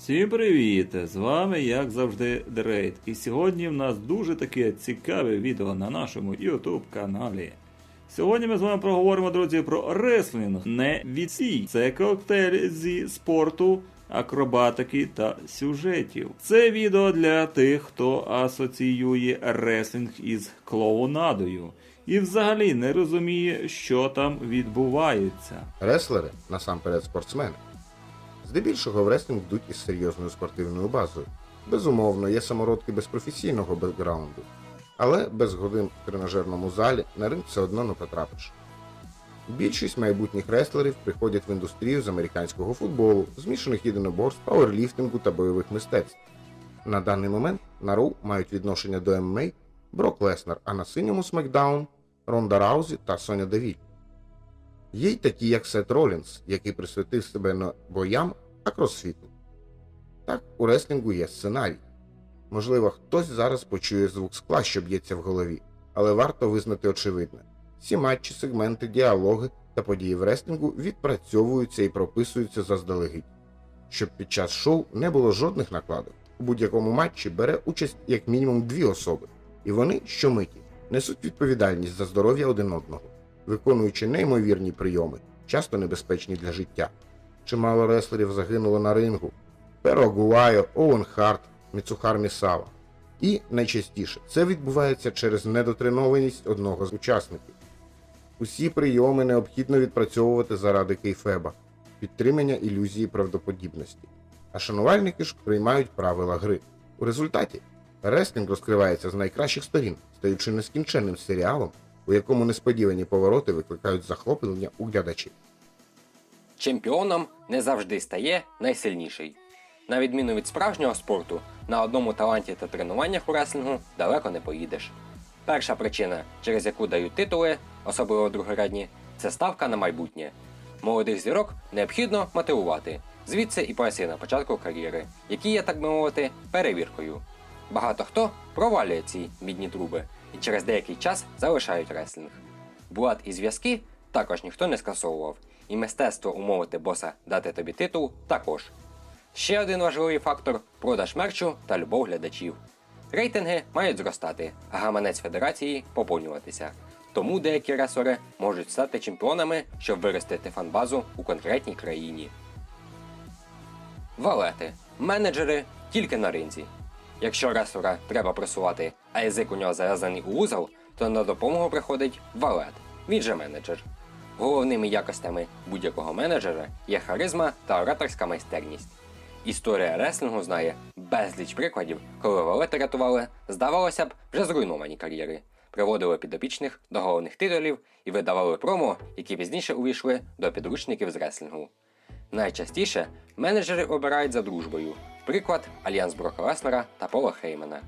Всім привіт! З вами, як завжди, Дрейд. І сьогодні в нас дуже таке цікаве відео на нашому YouTube каналі. Сьогодні ми з вами проговоримо, друзі, про реслінг. Не відсій. Це коктейль зі спорту, акробатики та сюжетів. Це відео для тих, хто асоціює реслінг із клоунадою і взагалі не розуміє, що там відбувається. Реслери насамперед спортсмени. Здебільшого в реслінг йдуть із серйозною спортивною базою. Безумовно, є самородки без професійного бекграунду, але без годин в тренажерному залі на ринг все одно не потрапиш. Більшість майбутніх реслерів приходять в індустрію з американського футболу, змішаних єдиноборств, пауерліфтингу та бойових мистецтв. На даний момент на Роу мають відношення до ММА Брок Леснер, а на синьому Смакдаун Ронда Раузі та Соня Девіль. Є й такі, як Сет Ролінс, який присвятив себе не боям, а кросфіту. Так, у реслінгу є сценарій. Можливо, хтось зараз почує звук скла, що б'ється в голові, але варто визнати очевидне: всі матчі, сегменти, діалоги та події в реслінгу відпрацьовуються і прописуються заздалегідь. Щоб під час шоу не було жодних накладок. У будь-якому матчі бере участь як мінімум дві особи, і вони щомиті несуть відповідальність за здоров'я один одного виконуючи неймовірні прийоми, часто небезпечні для життя. Чимало реслерів загинуло на рингу: Перо Гуайо, Оуен Харт, Міцухар Місава. І найчастіше це відбувається через недотренованість одного з учасників. Усі прийоми необхідно відпрацьовувати заради кейфеба, підтримання ілюзії правдоподібності. А шанувальники ж приймають правила гри. У результаті реслінг розкривається з найкращих сторін, стаючи нескінченним серіалом, у якому несподівані повороти викликають захоплення у глядачів. Чемпіоном не завжди стає найсильніший. На відміну від справжнього спорту, на одному таланті та тренуваннях у реслінгу далеко не поїдеш. Перша причина, через яку дають титули, особливо другорядні, це ставка на майбутнє. Молодих зірок необхідно мотивувати, звідси і пояси на початку кар'єри, які є, так би мовити, перевіркою. Багато хто провалює ці мідні труби і через деякий час залишають реслінг. Блат і зв'язки також ніхто не скасовував, і мистецтво умовити боса дати тобі титул також. Ще один важливий фактор продаж мерчу та любов глядачів. Рейтинги мають зростати, а гаманець федерації поповнюватися. Тому деякі ресори можуть стати чемпіонами, щоб виростити фанбазу у конкретній країні. Валети менеджери тільки на ринзі. Якщо ресора треба пресувати, а язик у нього зав'язаний у вузол, то на допомогу приходить валет, він же менеджер. Головними якостями будь-якого менеджера є харизма та ораторська майстерність. Історія реслінгу знає безліч прикладів, коли валети рятували, здавалося б, вже зруйновані кар'єри, приводили підопічних до головних титулів і видавали промо, які пізніше увійшли до підручників з реслінгу. Найчастіше менеджери обирають за дружбою. Приклад Альянс Брока Леснера та Пола Хеймана.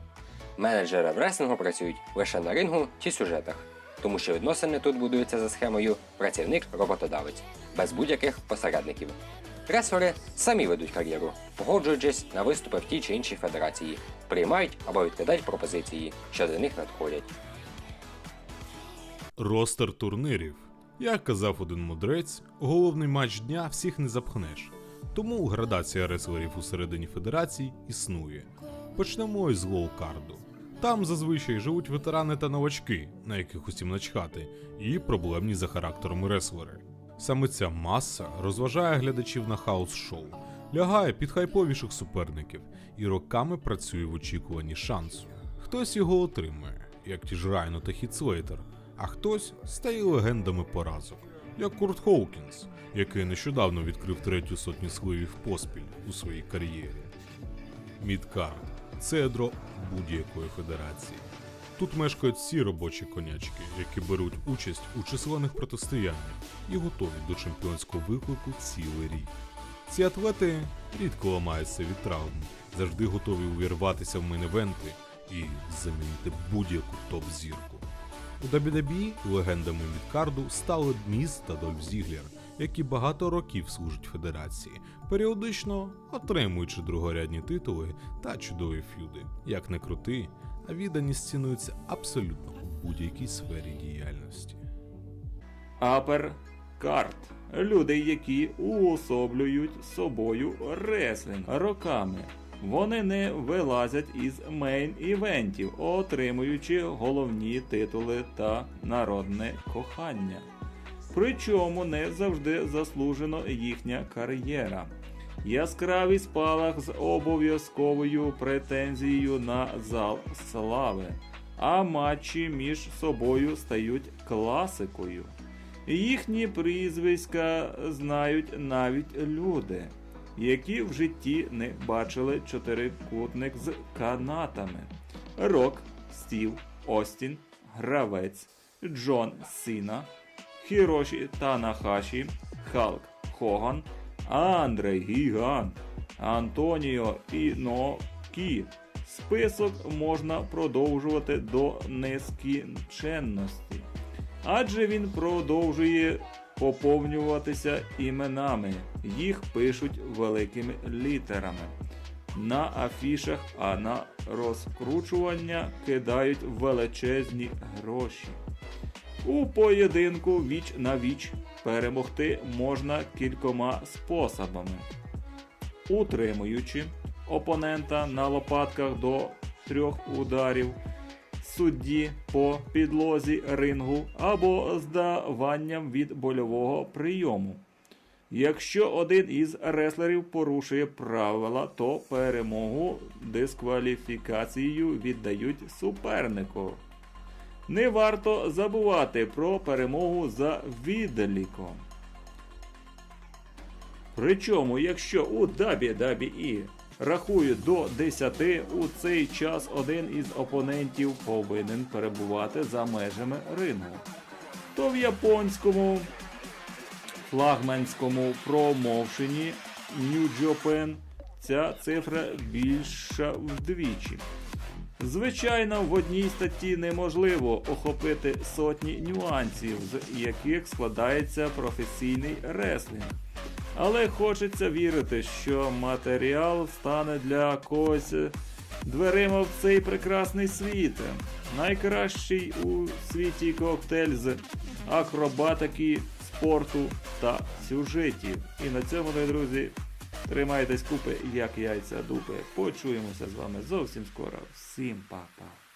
Менеджери в реслінгу працюють лише на рингу чи сюжетах, тому що відносини тут будуються за схемою працівник-роботодавець, без будь-яких посередників. Реслери самі ведуть кар'єру, погоджуючись на виступи в тій чи іншій федерації, приймають або відкидають пропозиції, що до них надходять. Ростер турнирів. Як казав один мудрець, головний матч дня всіх не запхнеш. Тому градація реслерів у середині федерацій існує. Почнемо із лоу-карду. Там зазвичай живуть ветерани та новачки, на яких усім начхати, і проблемні за характером реслери. Саме ця маса розважає глядачів на хаус-шоу, лягає під хайповіших суперників і роками працює в очікуванні шансу. Хтось його отримує, як ті ж Райно та Хітслейтер, а хтось стає легендами поразок, як Курт Хоукінс, який нещодавно відкрив третю сотню сливів поспіль у своїй кар'єрі. Мідкард це ядро будь-якої федерації. Тут мешкають всі робочі конячки, які беруть участь у численних протистояннях і готові до чемпіонського виклику цілий рік. Ці атлети рідко ламаються від травм, завжди готові увірватися в мейн-евенти і замінити будь-яку топ-зірку. У WWE легендами мідкарду стали Міз та Дольф Зіглер, які багато років служать федерації, періодично отримуючи другорядні титули та чудові фюди. Як не крути, а відданість цінується абсолютно у будь-якій сфері діяльності. Апер Карт. Люди, які уособлюють собою реслінг роками. Вони не вилазять із мейн-івентів, отримуючи головні титули та народне кохання. Причому не завжди заслужено їхня кар'єра. Яскравий спалах з обов'язковою претензією на зал слави, а матчі між собою стають класикою. Їхні прізвиська знають навіть люди, які в житті не бачили чотирикутник з канатами. Рок, Стів, Остін, Гравець, Джон Сіна, Хіроші Танахаші, Халк Хоган, Андрей Гігант, Антоніо Інокі. Список можна продовжувати до нескінченності, адже він продовжує поповнюватися іменами, їх пишуть великими літерами. На афішах, а на розкручування кидають величезні гроші. У поєдинку віч на віч перемогти можна кількома способами, утримуючи опонента на лопатках до трьох ударів судді по підлозі рингу або здаванням від больового прийому. Якщо один із реслерів порушує правила, то перемогу дискваліфікацією віддають супернику. Не варто забувати про перемогу за відліком. Причому, якщо у WWE рахують до 10, у цей час один із опонентів повинен перебувати за межами рингу. То в японському флагманському промоушені New Japan ця цифра більша вдвічі. Звичайно, в одній статті неможливо охопити сотні нюансів, з яких складається професійний реслінг. Але хочеться вірити, що матеріал стане для когось дверима в цей прекрасний світ. Найкращий у світі коктейль з акробатики, спорту та сюжетів. І на цьому, дорогі друзі, тримайтесь купи, як яйця дупи. Почуємося з вами зовсім скоро. Всім па-па.